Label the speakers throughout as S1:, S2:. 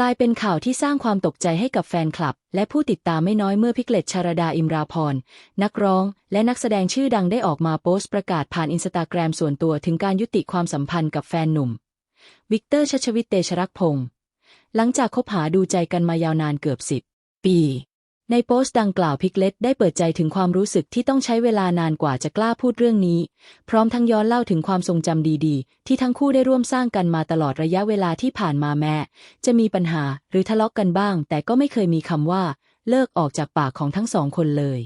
S1: กลายเป็นข่าวที่สร้างความตกใจให้กับแฟนคลับ และผู้ติดตามไม่น้อยเมื่อพิกเลตชารดาอิมราพร นักร้อง และนักแสดงชื่อดังได้ออกมาโพสต์ประกาศผ่านอินสตาแกรมส่วนตัวถึงการยุติความสัมพันธ์กับแฟนหนุ่ม วิกเตอร์ชัชวิตเตชรักพงศ์หลังจากคบหาดูใจกันมายาวนานเกือบสิบปี ในโพสต์ดังกล่าวพิกเลตได้เปิดใจถึงความรู้สึกที่ต้องใช้เวลานานกว่าจะกล้าพูดเรื่องนี้ พร้อมทั้งย้อนเล่าถึงความทรงจำดีๆ ที่ทั้งคู่ได้ร่วมสร้างกันมาตลอดระยะเวลาที่ผ่านมาแม้ จะมีปัญหาหรือทะเลาะกกันบ้าง แต่ก็ไม่เคยมีคำว่า เลิกออกจากปากของทั้งสองคนเลย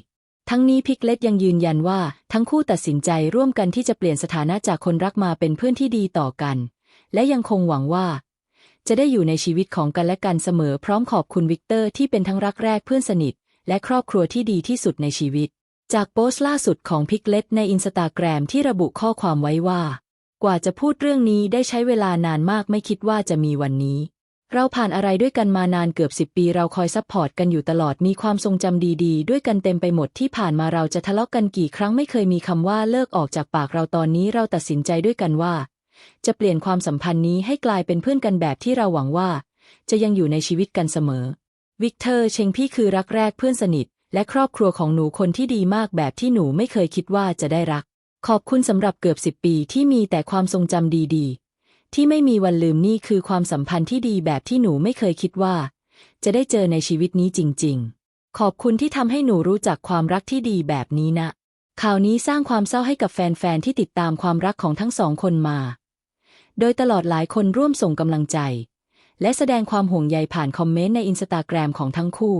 S1: ทั้งนี้พิกเลตยังยืนยันว่าทั้งคู่ตัดสินใจร่วมกันที่จะเปลี่ยนสถานะจากคนรักมาเป็นเพื่อนที่ดีต่อกัน และยังคงหวังว่า จะได้อยู่ในชีวิตของกันและกันเสมอพร้อมขอบคุณวิกเตอร์ที่เป็นทั้งรักแรกเพื่อนสนิท และครอบครัวที่ดีที่สุดในชีวิต จากโพสต์ล่าสุดของพิกเลตในอินสตาแกรมที่ระบุข้อความไว้ว่า กว่าจะพูดเรื่องนี้ได้ใช้เวลานานมากไม่คิดว่าจะมีวันนี้ เราผ่านอะไรด้วยกันมานานเกือบสิบปีเราคอยซัพพอร์ตกันอยู่ตลอดมีความทรงจำดีๆด้วยกันเต็มไปหมดที่ผ่านมาเราจะทะเลาะกันกี่ครั้งไม่เคยมีคำว่าเลิกออกจากปากเราตอนนี้เราตัดสินใจด้วยกันว่า จะเปลี่ยนความสัมพันธ์นี้ให้กลายเป็นเพื่อนกันแบบที่เราหวังว่า จะยังอยู่ในชีวิตกันเสมอ วิกเตอร์เชงพี่คือรักแรกเพื่อนสนิท และครอบครัวของหนูคนที่ดีมากแบบที่หนูไม่เคยคิดว่าจะได้รัก ขอบคุณสำหรับเกือบสิบปีที่มีแต่ความทรงจำดีๆ ที่ไม่มีวันลืมนี่คือความสัมพันธ์ที่ดีแบบที่หนูไม่เคยคิดว่า จะได้เจอในชีวิตนี้จริง ๆ ขอบคุณที่ทำให้หนูรู้จักความรักที่ดีแบบนี้นะข่าวนี้สร้างความเศร้าให้กับแฟนๆที่ติดตามความรักของทั้งสองคนมา โดยตลอดหลายคนร่วมส่งกำลังใจ และแสดงความห่วงใยผ่านคอมเมนต์ในอินสตาแกรมของทั้งคู่